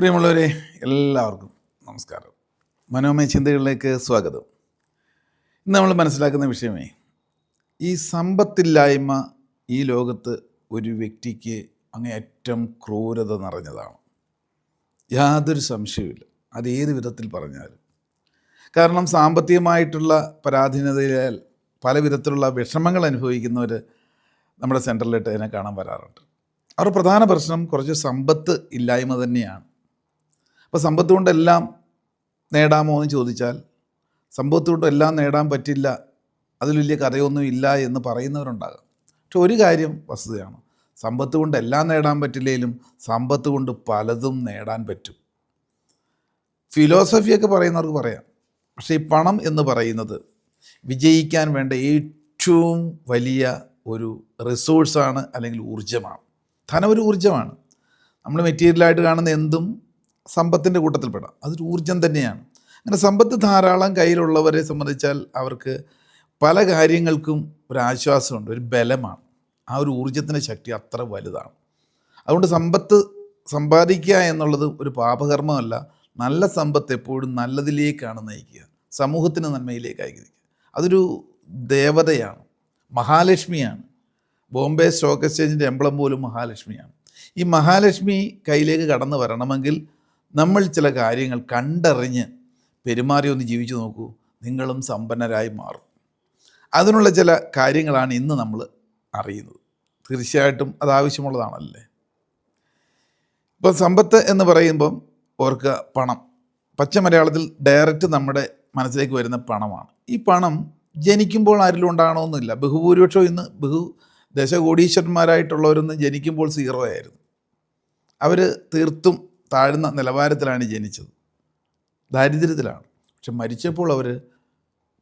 പ്രിയമുള്ളവരെ എല്ലാവർക്കും നമസ്കാരം. മനോമയ ചിന്തകളിലേക്ക് സ്വാഗതം. ഇന്ന് നമ്മൾ മനസ്സിലാക്കുന്ന വിഷയമേ ഈ സമ്പത്തില്ലായ്മ ഈ ലോകത്ത് ഒരു വ്യക്തിക്ക് അങ്ങേയറ്റം ക്രൂരത നിറഞ്ഞതാണ്. യാതൊരു സംശയവുമില്ല. അത് ഏത് വിധത്തിൽ പറഞ്ഞാലും. കാരണം സാമ്പത്തികമായിട്ടുള്ള പരാധീനതയാൽ പല വിധത്തിലുള്ള വിഷമങ്ങൾ അനുഭവിക്കുന്നവർ നമ്മുടെ സെന്ററിലിട്ട് അതിനെ കാണാൻ വരാറുണ്ട്. അവരുടെ പ്രധാന പ്രശ്നം കുറച്ച് സമ്പത്ത് ഇല്ലായ്മ തന്നെയാണ്. അപ്പോൾ സമ്പത്ത് കൊണ്ടെല്ലാം നേടാമോ എന്ന് ചോദിച്ചാൽ സമ്പത്ത് കൊണ്ട് എല്ലാം നേടാൻ പറ്റില്ല അതിൽ വലിയ കഥയൊന്നും ഇല്ല എന്ന് പറയുന്നവരുണ്ടാകാം. പക്ഷെ ഒരു കാര്യം വസ്തുതയാണ് സമ്പത്ത് കൊണ്ട് എല്ലാം നേടാൻ പറ്റില്ലെങ്കിലും സമ്പത്ത് കൊണ്ട് പലതും നേടാൻ പറ്റും. ഫിലോസഫിയൊക്കെ പറയുന്നവർക്ക് പറയാം പക്ഷേ ഈ പണം എന്ന് പറയുന്നത് വിജയിക്കാൻ വേണ്ട ഏറ്റവും വലിയ ഒരു റിസോഴ്സാണ് അല്ലെങ്കിൽ ഊർജമാണ്. ധനം ഒരു ഊർജമാണ്. നമ്മൾ മെറ്റീരിയലായിട്ട് കാണുന്ന എന്തും സമ്പത്തിന്റെ കൂട്ടത്തിൽപ്പെടാം. അതൊരു ഊർജം തന്നെയാണ്. അങ്ങനെ സമ്പത്ത് ധാരാളം കയ്യിലുള്ളവരെ സംബന്ധിച്ചാൽ അവർക്ക് പല കാര്യങ്ങൾക്കും ഒരു ആശ്വാസമുണ്ട് ഒരു ബലമാണ്. ആ ഒരു ഊർജത്തിന്റെ ശക്തി അത്ര വലുതാണ്. അതുകൊണ്ട് സമ്പത്ത് സമ്പാദിക്കുക എന്നുള്ളത് ഒരു പാപകർമ്മമല്ല. നല്ല സമ്പത്ത് എപ്പോഴും നല്ലതിലേക്കാണ് നയിക്കുക. സമൂഹത്തിന് നന്മയിലേക്ക് അയക്കുക അതൊരു ദേവതയാണ്. മഹാലക്ഷ്മിയാണ്. ബോംബെ സ്റ്റോക്ക് എക്സ്ചേഞ്ചിന്റെ എംബ്ലം പോലും മഹാലക്ഷ്മിയാണ്. ഈ മഹാലക്ഷ്മി കയ്യിലേക്ക് കടന്നു വരണമെങ്കിൽ നമ്മൾ ചില കാര്യങ്ങൾ കണ്ടറിഞ്ഞ് പെരുമാറി ഒന്ന് ജീവിച്ചു നോക്കൂ. നിങ്ങളും സമ്പന്നരായി മാറും. അതിനുള്ള ചില കാര്യങ്ങളാണ് ഇന്ന് നമ്മൾ അറിയുന്നത്. തീർച്ചയായിട്ടും അത് ആവശ്യമുള്ളതാണല്ലേ? ഇപ്പം സമ്പത്ത് എന്ന് പറയുമ്പം ഓർക്കുക പണം. പച്ച മലയാളത്തിൽ ഡയറക്റ്റ് നമ്മുടെ മനസ്സിലേക്ക് വരുന്ന പണമാണ്. ഈ പണം ജനിക്കുമ്പോൾ ആരിലും ഉണ്ടാകണമെന്നില്ല ബഹുഭൂരിപക്ഷം ഇന്ന് ബഹു ദശകോടീശ്വരന്മാരായിട്ടുള്ളവരൊന്നും ജനിക്കുമ്പോൾ സീറോ ആയിരുന്നു അവർ തീർത്തും താഴ്ന്ന നിലവാരത്തിലാണ് ജനിച്ചത്. ദാരിദ്ര്യത്തിലാണ്. പക്ഷെ മരിച്ചപ്പോൾ അവർ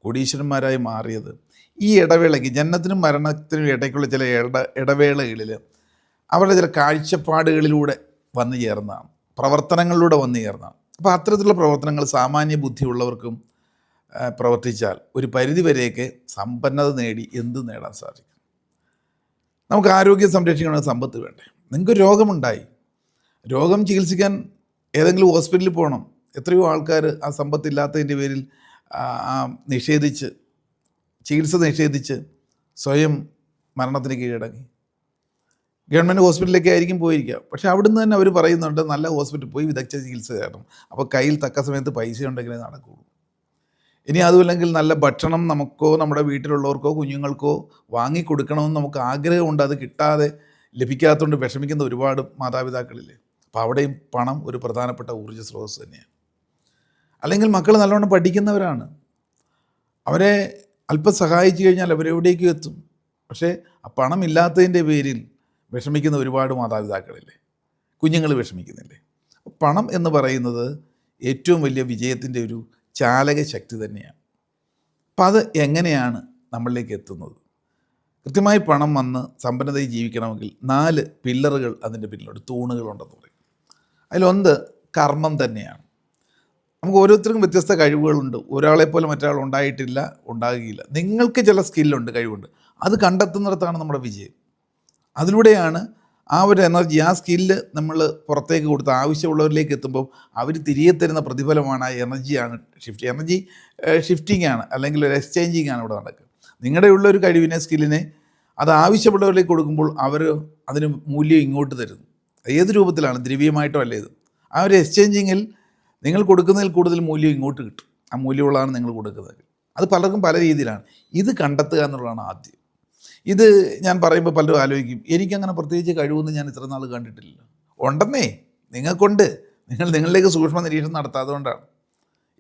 കോടീശ്വരന്മാരായി മാറിയത്. ഈ ഇടവേളയ്ക്ക് ജനനത്തിനും മരണത്തിനും ഇടയ്ക്കുള്ള ചില ഇട ഇടവേളകളിൽ അവരുടെ ചില കാഴ്ചപ്പാടുകളിലൂടെ വന്നു ചേർന്നതാണ്. പ്രവർത്തനങ്ങളിലൂടെ വന്നു ചേർന്നതാണ്. അപ്പോൾ അത്തരത്തിലുള്ള പ്രവർത്തനങ്ങൾ സാമാന്യ ബുദ്ധിയുള്ളവർക്കും പ്രവർത്തിച്ചാൽ ഒരു പരിധിവരെയൊക്കെ സമ്പന്നത നേടി എന്ത് നേടാൻ സാധിക്കും? നമുക്ക് ആരോഗ്യം സംരക്ഷിക്കണമെങ്കിൽ സമ്പത്ത് വേണ്ടേ? നിങ്ങൾക്ക് രോഗമുണ്ടായി. രോഗം ചികിത്സിക്കാൻ ഏതെങ്കിലും ഹോസ്പിറ്റലിൽ പോകണം. എത്രയോ ആൾക്കാർ ആ സമ്പത്തില്ലാത്തതിന്റെ പേരിൽ നിഷേധിച്ച് ചികിത്സ നിഷേധിച്ച് സ്വയം മരണത്തിന് കീഴടങ്ങി. ഗവൺമെന്റ് ഹോസ്പിറ്റലിലേക്ക് ആയിരിക്കും പോയിരിക്കുക. പക്ഷേ അവിടുന്ന് തന്നെ അവർ പറയുന്നുണ്ട് നല്ല ഹോസ്പിറ്റലിൽ പോയി വിദഗ്ധ ചികിത്സ തരണം. അപ്പോൾ കയ്യിൽ തക്ക സമയത്ത് പൈസ ഉണ്ടെങ്കിലേ നടക്കുകയുള്ളൂ ഇനി അതുമല്ലെങ്കിൽ നല്ല ഭക്ഷണം നമുക്കോ നമ്മുടെ വീട്ടിലുള്ളവർക്കോ കുഞ്ഞുങ്ങൾക്കോ വാങ്ങിക്കൊടുക്കണമെന്ന് നമുക്ക് ആഗ്രഹമുണ്ട്. അത് കിട്ടാതെ ലഭിക്കാത്തതുകൊണ്ട് വിഷമിക്കുന്ന ഒരുപാട് മാതാപിതാക്കളില്ലേ? അപ്പോൾ അവിടെയും പണം ഒരു പ്രധാനപ്പെട്ട ഊർജ സ്രോതസ് തന്നെയാണ്. അല്ലെങ്കിൽ മക്കൾ നല്ലോണം പഠിക്കുന്നവരാണ്. അവരെ അല്പം സഹായിച്ചു കഴിഞ്ഞാൽ അവരെവിടേക്കും എത്തും. പക്ഷേ ആ പണം ഇല്ലാത്തതിന്റെ പേരിൽ വിഷമിക്കുന്ന ഒരുപാട് മാതാപിതാക്കളില്ലേ? കുഞ്ഞുങ്ങൾ വിഷമിക്കുന്നില്ലേ? പണം എന്ന് പറയുന്നത് ഏറ്റവും വലിയ വിജയത്തിന്റെ ഒരു ചാലക ശക്തി തന്നെയാണ്. അപ്പം അത് എങ്ങനെയാണ് നമ്മളിലേക്ക് എത്തുന്നത്? കൃത്യമായി പണം വന്ന് സമ്പന്നതയിൽ ജീവിക്കണമെങ്കിൽ നാല് പില്ലറുകൾ അതിന്റെ പിന്നിലുണ്ട്. തൂണുകളുണ്ടെന്ന് പറയും. അതിലൊന്ന് കർമ്മം തന്നെയാണ്. നമുക്ക് ഓരോരുത്തർക്കും വ്യത്യസ്ത കഴിവുകളുണ്ട്. ഒരാളെ ഒരാളെപ്പോലെ മറ്റൊരാൾ ഉണ്ടായിട്ടില്ല ഉണ്ടാകുകയില്ല. നിങ്ങൾക്ക് ചില സ്കില്ലുണ്ട് കഴിവുണ്ട്. അത് കണ്ടെത്തുന്നിടത്താണ് നമ്മുടെ വിജയം. അതിലൂടെയാണ് ആ ഒരു എനർജി ആ സ്കില്ല് നമ്മൾ പുറത്തേക്ക് കൊടുത്ത് ആവശ്യമുള്ളവരിലേക്ക് എത്തുമ്പോൾ അവർ തിരികെ തരുന്ന പ്രതിഫലമാണ് ആ എനർജിയാണ് ഷിഫ്റ്റ് എനർജി ഷിഫ്റ്റിംഗ് ആണ്. അല്ലെങ്കിൽ ഒരു എക്സ്ചേഞ്ചിങ് ആണ് ഇവിടെ നടക്കുക. നിങ്ങളുടെ ഉള്ള ഒരു കഴിവിനെ സ്കില്ലിനെ അത് ആവശ്യമുള്ളവരിലേക്ക് കൊടുക്കുമ്പോൾ അവർ അതിന് മൂല്യം ഇങ്ങോട്ട് തരുന്നു. ഏത് രൂപത്തിലാണ്? ദ്രവ്യമായിട്ടോ അല്ലേ ഇത്. ആ ഒരു എക്സ്ചേഞ്ചിങ്ങിൽ നിങ്ങൾ കൊടുക്കുന്നതിൽ കൂടുതൽ മൂല്യം ഇങ്ങോട്ട് കിട്ടും. ആ മൂല്യമുള്ളതാണ് നിങ്ങൾ കൊടുക്കുന്നത്. അത് പലർക്കും പല രീതിയിലാണ്. ഇത് കണ്ടെത്തുക എന്നുള്ളതാണ് ആദ്യം. ഇത് ഞാൻ പറയുമ്പോൾ പലരും ആലോചിക്കും എനിക്കങ്ങനെ പ്രത്യേകിച്ച് കഴിവൊന്നും ഞാൻ ഇത്ര നാൾ കണ്ടിട്ടില്ല ഉണ്ടെന്നേ നിങ്ങൾക്കൊണ്ട്. നിങ്ങൾ നിങ്ങളിലേക്ക് സൂക്ഷ്മ നിരീക്ഷണം നടത്താത്തതുകൊണ്ടാണ്.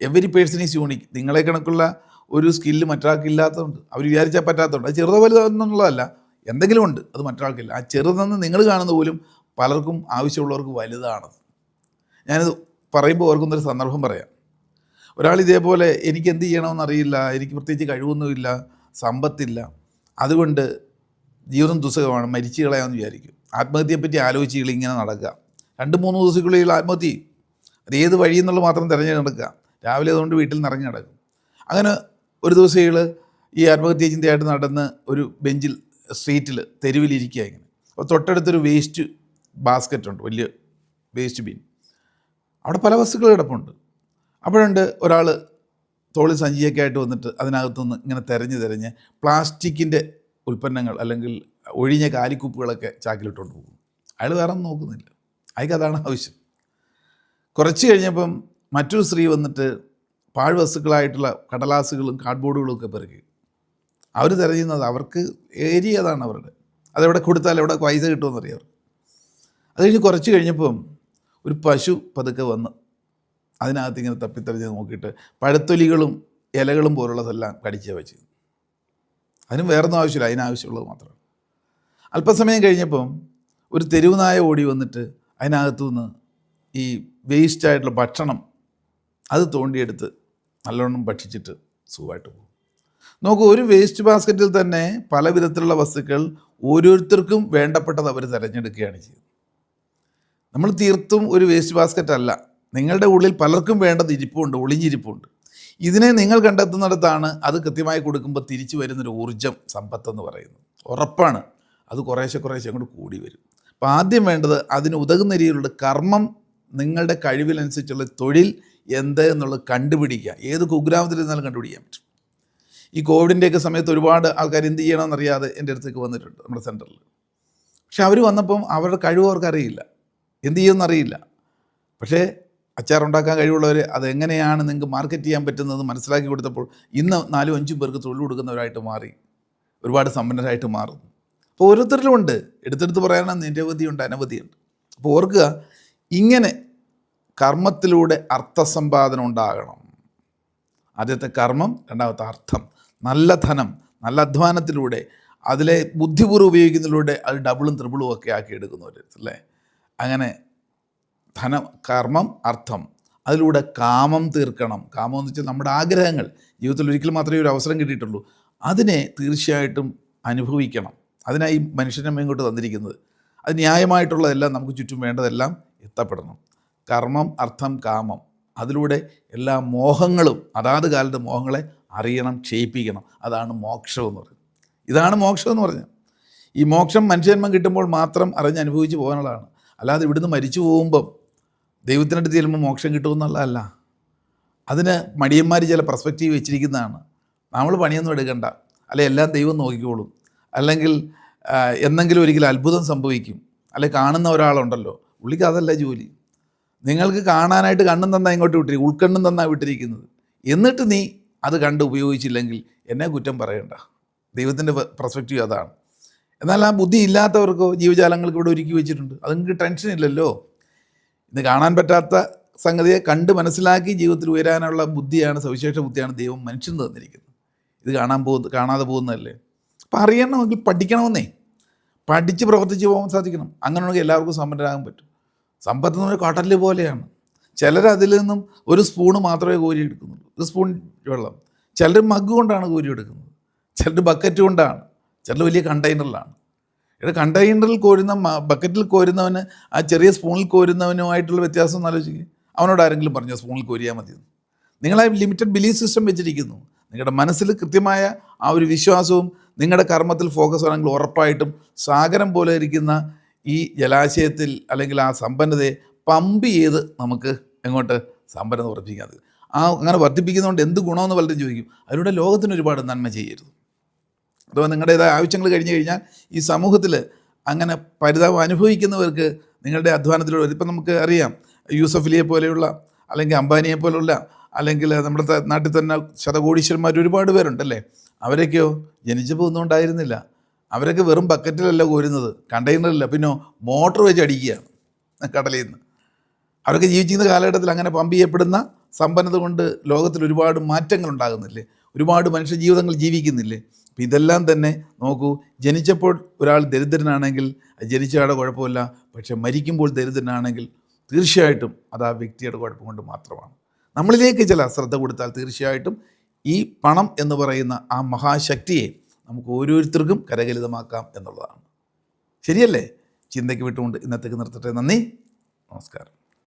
എവരി പേഴ്സൺ ഈസ് യൂണിക് നിങ്ങളെ കണക്കുള്ള ഒരു സ്കില്ല് മറ്റൊരാൾക്കില്ലാത്തതുകൊണ്ട് അവർ വിചാരിച്ചാൽ പറ്റാത്തതുകൊണ്ട് അത് ചെറുതോ വലുതോ എന്നുള്ളതല്ല എന്തെങ്കിലും ഉണ്ട് അത് മറ്റൊരാൾക്കില്ല ആ ചെറുതെന്ന് നിങ്ങൾ കാണുന്ന പോലും പലർക്കും ആവശ്യമുള്ളവർക്ക് വലുതാണത് ഞാനിത് പറയുമ്പോൾ ഓർക്കുന്നൊരു സന്ദർഭം പറയാം. ഒരാൾ ഇതേപോലെ എനിക്ക് എന്ത് ചെയ്യണമെന്നറിയില്ല എനിക്ക് പ്രത്യേകിച്ച് കഴിവൊന്നുമില്ല സമ്പത്തില്ല. അതുകൊണ്ട് ജീവിതം ദുസ്സഹമാണ് മരിച്ചു കളയാമെന്ന് വിചാരിക്കും. ആത്മഹത്യയെപ്പറ്റി ആലോചിച്ച് ഇങ്ങനെ നടക്കുക. രണ്ട് മൂന്ന് ദിവസത്തിനുള്ളിൽ ഇയാൾ ആത്മഹത്യ ചെയ്യും. അത് ഏത് വഴി എന്നുള്ളത് മാത്രം തിരഞ്ഞെടുക്കുക. രാവിലെ അതുകൊണ്ട് വീട്ടിൽ ഇറങ്ങി നടക്കും. അങ്ങനെ ഒരു ദിവസം ഇയാൾ ഈ ആത്മഹത്യ ചിന്തയായിട്ട് നടന്ന് ഒരു ബെഞ്ചിൽ സ്ട്രീറ്റിൽ തെരുവിലിരിക്കുക ഇങ്ങനെ അപ്പോൾ തൊട്ടടുത്തൊരു വേസ്റ്റ് ബാസ്ക്കറ്റ് ഉണ്ട് വലിയ വേസ്റ്റ് ബിൻ. അവിടെ പല വസ്തുക്കൾ കിടപ്പുണ്ട്. അപ്പോഴുണ്ട് ഒരാൾ തോളി സഞ്ചിയൊക്കെ ആയിട്ട് വന്നിട്ട് അതിനകത്തുനിന്ന് ഇങ്ങനെ തിരഞ്ഞ് തിരഞ്ഞ് പ്ലാസ്റ്റിക്കിന്റെ ഉൽപ്പന്നങ്ങൾ അല്ലെങ്കിൽ ഒഴിഞ്ഞ കാലിക്കുപ്പുകളൊക്കെ ചാക്കിലിട്ടുകൊണ്ട് പോകും. അയാൾ വേറെ ഒന്നും നോക്കുന്നില്ല. അയാൾക്ക് അതാണ് ആവശ്യം. കുറച്ച് കഴിഞ്ഞപ്പം മറ്റൊരു സ്ത്രീ വന്നിട്ട് പാഴ് പാഴ്വസ്തുക്കളായിട്ടുള്ള കടലാസുകളും കാർഡ്ബോർഡുകളും ഒക്കെ പെറുക്കി. അവർ തിരയുന്നത് അവർക്ക് ഏരിയ അതാണ് അവരുടെ. അതെവിടെ കൊടുത്താൽ എവിടെ പൈസ കിട്ടുമെന്ന് അറിയാം അത് കഴിഞ്ഞ് കുറച്ച് കഴിഞ്ഞപ്പം ഒരു പശു പതുക്കെ വന്ന് അതിനകത്ത് ഇങ്ങനെ തപ്പിത്തെറിഞ്ഞ് നോക്കിയിട്ട് പഴത്തൊലികളും ഇലകളും പോലുള്ളതെല്ലാം കടിച്ചേ വെച്ച്. അതിനും വേറൊന്നും ആവശ്യമില്ല അതിനാവശ്യമുള്ളത് മാത്രം. അല്പസമയം കഴിഞ്ഞപ്പം ഒരു തെരുവ് നായ ഓടി വന്നിട്ട് അതിനകത്തു നിന്ന് ഈ വേസ്റ്റായിട്ടുള്ള ഭക്ഷണം അത് തോണ്ടിയെടുത്ത് നല്ലോണം ഭക്ഷിച്ചിട്ട് സുഖമായിട്ട് പോകും. നോക്കൂ ഒരു വേസ്റ്റ് ബാസ്ക്കറ്റിൽ തന്നെ പല വിധത്തിലുള്ള വസ്തുക്കൾ ഓരോരുത്തർക്കും വേണ്ടപ്പെട്ടത് അവർ തിരഞ്ഞെടുക്കുകയാണ് ചെയ്യുന്നത്. നമ്മൾ തീർത്തും ഒരു വേസ്റ്റ് ബാസ്ക്കറ്റ് അല്ല. നിങ്ങളുടെ ഉള്ളിൽ പലർക്കും വേണ്ടത് ഇരിപ്പുണ്ട് ഒളിഞ്ഞിരിപ്പുണ്ട്. ഇതിനെ നിങ്ങൾ കണ്ടെത്തുന്നിടത്താണ് അത് കൃത്യമായി കൊടുക്കുമ്പോൾ തിരിച്ചു വരുന്നൊരു ഊർജം സമ്പത്തെന്ന് പറയുന്നത്. ഉറപ്പാണ്. അത് കുറേശ്ശെ കുറേശ്ശെ അങ്ങോട്ട് കൂടി വരും. അപ്പോൾ ആദ്യം വേണ്ടത് അതിന് ഉതകുന്ന രീതിയിലുള്ള കർമ്മം നിങ്ങളുടെ കഴിവിനനുസരിച്ചുള്ള തൊഴിൽ എന്ത് എന്നുള്ളത് കണ്ടുപിടിക്കുക. ഏത് കുഗ്രാമത്തിലിരുന്നാലും കണ്ടുപിടിക്കാൻ പറ്റും. ഈ കോവിഡിന്റെയൊക്കെ സമയത്ത് ഒരുപാട് ആൾക്കാർ എന്ത് ചെയ്യണമെന്നറിയാതെ എന്റെ അടുത്തേക്ക് വന്നിട്ടുണ്ട് നമ്മുടെ സെന്ററിൽ. പക്ഷെ അവർ വന്നപ്പം അവരുടെ കഴിവ് അവർക്കറിയില്ല എന്ത് ചെയ്യുമെന്നറിയില്ല പക്ഷേ അച്ചാറുണ്ടാക്കാൻ കഴിവുള്ളവർ അതെങ്ങനെയാണ് നിങ്ങൾക്ക് മാർക്കറ്റ് ചെയ്യാൻ പറ്റുന്നത് മനസ്സിലാക്കി കൊടുത്തപ്പോൾ ഇന്ന് നാലും അഞ്ചും പേർക്ക് തൊഴിൽ കൊടുക്കുന്നവരായിട്ട് മാറി. ഒരുപാട് സമ്പന്നരായിട്ട് മാറുന്നു. അപ്പോൾ ഓരോരുത്തരിലും ഉണ്ട്. എടുത്തെടുത്ത് പറയാനാണ് നിരവധിയുണ്ട് അനവധിയുണ്ട് അപ്പോൾ ഓർക്കുക ഇങ്ങനെ കർമ്മത്തിലൂടെ അർത്ഥസമ്പാദനം ഉണ്ടാകണം. ആദ്യത്തെ കർമ്മം രണ്ടാമത്തെ അർത്ഥം. നല്ല ധനം നല്ല അധ്വാനത്തിലൂടെ അതിലെ ബുദ്ധിപൂർവം ഉപയോഗിക്കുന്നതിലൂടെ അത് ഡബിളും ത്രിബിളും ഒക്കെ ആക്കി എടുക്കുന്നവർ അല്ലേ? അങ്ങനെ ധന കർമ്മം അർത്ഥം. അതിലൂടെ കാമം തീർക്കണം. കാമം എന്ന് വെച്ചാൽ നമ്മുടെ ആഗ്രഹങ്ങൾ. ജീവിതത്തിൽ ഒരിക്കലും മാത്രമേ ഒരു അവസരം കിട്ടിയിട്ടുള്ളൂ. അതിനെ തീർച്ചയായിട്ടും അനുഭവിക്കണം. അതിനായി മനുഷ്യനെ ഇങ്ങോട്ട് തന്നിരിക്കുന്നത്. അത് ന്യായമായിട്ടുള്ളതെല്ലാം നമുക്ക് ചുറ്റും വേണ്ടതെല്ലാം എത്തപ്പെടണം. കർമ്മം അർത്ഥം കാമം. അതിലൂടെ എല്ലാ മോഹങ്ങളും അതാത് കാലത്തെ മോഹങ്ങളെ അറിയണം ക്ഷയിപ്പിക്കണം. അതാണ് മോക്ഷം എന്ന് പറയുന്നത്. ഇതാണ് മോക്ഷം എന്ന് പറഞ്ഞത് ഈ മോക്ഷം മനുഷ്യജന്മം കിട്ടുമ്പോൾ മാത്രം അറിഞ്ഞ് അനുഭവിച്ച് പോകാനുള്ളതാണ്. അല്ലാതെ ഇവിടുന്ന് മരിച്ചു പോകുമ്പം ദൈവത്തിനടുത്ത് ചെല്ലുമ്പോൾ മോക്ഷം കിട്ടുമെന്നുള്ളതല്ല അതിന് മടിയന്മാർ ചില പെർസ്പെക്റ്റീവ് വെച്ചിരിക്കുന്നതാണ്. നമ്മൾ പണിയൊന്നും എടുക്കണ്ട. അല്ലെ എല്ലാം ദൈവം നോക്കിക്കോളും. അല്ലെങ്കിൽ എന്നെങ്കിലും ഒരിക്കലും അത്ഭുതം സംഭവിക്കും. അല്ലെ കാണുന്ന ഒരാളുണ്ടല്ലോ. പുള്ളിക്ക് അതല്ല ജോലി. നിങ്ങൾക്ക് കാണാനായിട്ട് കണ്ണും തന്നാ ഇങ്ങോട്ട് വിട്ടിരിക്കും ഉൾക്കണ്ണും തന്നാ വിട്ടിരിക്കുന്നത്. എന്നിട്ട് നീ അത് കണ്ട് ഉപയോഗിച്ചില്ലെങ്കിൽ എന്നെ കുറ്റം പറയണ്ട. ദൈവത്തിന്റെ പെർസ്പെക്റ്റീവ് അതാണ്. എന്നാൽ ആ ബുദ്ധി ഇല്ലാത്തവർക്കോ ജീവജാലങ്ങൾക്ക് ഇവിടെ ഒരുക്കി വെച്ചിട്ടുണ്ട്. അത് നിങ്ങൾക്ക് ടെൻഷൻ ഇല്ലല്ലോ. ഇത് കാണാൻ പറ്റാത്ത സംഗതിയെ കണ്ട് മനസ്സിലാക്കി ജീവിതത്തിൽ ഉയരാനുള്ള ബുദ്ധിയാണ് സവിശേഷ ബുദ്ധിയാണ് ദൈവം മനുഷ്യന് തന്നിരിക്കുന്നത്. ഇത് കാണാൻ പോകുന്ന കാണാതെ പോകുന്നതല്ലേ? അപ്പം അറിയണമെങ്കിൽ പഠിക്കണമെന്നേ. പഠിച്ച് പ്രവർത്തിച്ച് പോകാൻ സാധിക്കണം. അങ്ങനെയാണെങ്കിൽ എല്ലാവർക്കും സമ്പന്നരാകാൻ പറ്റും. സമ്പത്ത് എന്ന് പറഞ്ഞാൽ കടൽ പോലെയാണ്. ചിലർ അതിൽ നിന്നും ഒരു സ്പൂണ് മാത്രമേ കോരി എടുക്കുന്നുള്ളൂ ഒരു സ്പൂൺ വെള്ളം. ചിലർ മഗ് കൊണ്ടാണ് കോരിയെടുക്കുന്നത്. ചിലർ ബക്കറ്റ് കൊണ്ടാണ്. ചിലർ വലിയ കണ്ടെയ്നറിലാണ്. ഇവിടെ കണ്ടെയ്നറിൽ കോരുന്ന ബക്കറ്റിൽ കോരുന്നവന് ആ ചെറിയ സ്പൂണിൽ കോരുന്നവനുമായിട്ടുള്ള വ്യത്യാസം ഒന്ന് ആലോചിക്കുക അവനോട് ആരെങ്കിലും പറഞ്ഞു സ്പൂണിൽ കോരിയാൽ മതി നിങ്ങളെ ലിമിറ്റഡ് ബിലീഫ് സിസ്റ്റം വെച്ചിരിക്കുന്നു. നിങ്ങളുടെ മനസ്സിൽ കൃത്യമായ ആ ഒരു വിശ്വാസവും നിങ്ങളുടെ കർമ്മത്തിൽ ഫോക്കസ് ആണെങ്കിൽ ഉറപ്പായിട്ടും സാഗരം പോലെ ഇരിക്കുന്ന ഈ ജലാശയത്തിൽ അല്ലെങ്കിൽ ആ സമ്പന്നതയെ പമ്പ് ചെയ്ത് നമുക്ക് എങ്ങോട്ട് സമ്പന്നത വർദ്ധിപ്പിക്കാൻ ആ അങ്ങനെ വർദ്ധിപ്പിക്കുന്നതുകൊണ്ട് എന്ത് ഗുണമെന്ന് പലരും ചോദിക്കും. അതിലൂടെ ലോകത്തിന് ഒരുപാട് നന്മ ചെയ്യരുത്. അഥവാ നിങ്ങളുടേതായ ആവശ്യങ്ങൾ കഴിഞ്ഞു കഴിഞ്ഞാൽ ഈ സമൂഹത്തിൽ അങ്ങനെ പരിതാപം അനുഭവിക്കുന്നവർക്ക് നിങ്ങളുടെ അധ്വാനത്തിലൂടെ ഇപ്പം നമുക്ക് അറിയാം യൂസഫലിയെ പോലെയുള്ള അല്ലെങ്കിൽ അംബാനിയെ പോലുള്ള അല്ലെങ്കിൽ നമ്മുടെ നാട്ടിൽ തന്നെ ശതകോടീശ്വരന്മാർ ഒരുപാട് പേരുണ്ടല്ലേ? അവരൊക്കെയോ ജനിച്ചപ്പോൾ ഒന്നും ഉണ്ടായിരുന്നില്ല അവരൊക്കെ വെറും ബക്കറ്റിലല്ല കോരുന്നത് കണ്ടെയ്നറില്ല പിന്നെ മോട്ടോർ വെച്ച് അടിക്കുകയാണ് കടലിൽ നിന്ന്. അവരൊക്കെ ജീവിച്ചിരുന്ന കാലഘട്ടത്തിൽ അങ്ങനെ പമ്പ് ചെയ്യപ്പെടുന്ന സമ്പന്നത കൊണ്ട് ലോകത്തിൽ ഒരുപാട് മാറ്റങ്ങൾ ഉണ്ടാകുന്നില്ലേ ഒരുപാട് മനുഷ്യ ജീവിതങ്ങൾ ജീവിക്കുന്നില്ലേ? അപ്പം ഇതെല്ലാം തന്നെ നോക്കൂ ജനിച്ചപ്പോൾ ഒരാൾ ദരിദ്രനാണെങ്കിൽ ജനിച്ചയാളുടെ കുഴപ്പമില്ല പക്ഷെ മരിക്കുമ്പോൾ ദരിദ്രനാണെങ്കിൽ തീർച്ചയായിട്ടും അത് ആ വ്യക്തിയുടെ കുഴപ്പം കൊണ്ട് മാത്രമാണ്. നമ്മളിലേക്ക് ചില ശ്രദ്ധ കൊടുത്താൽ തീർച്ചയായിട്ടും ഈ പണം എന്ന് പറയുന്ന ആ മഹാശക്തിയെ നമുക്ക് ഓരോരുത്തർക്കും കരകലിതമാക്കാം എന്നുള്ളതാണ്. ശരിയല്ലേ? ചിന്തയ്ക്ക് വിട്ടുകൊണ്ട് ഇന്നത്തേക്ക് നിർത്തട്ടെ. നന്ദി. നമസ്കാരം.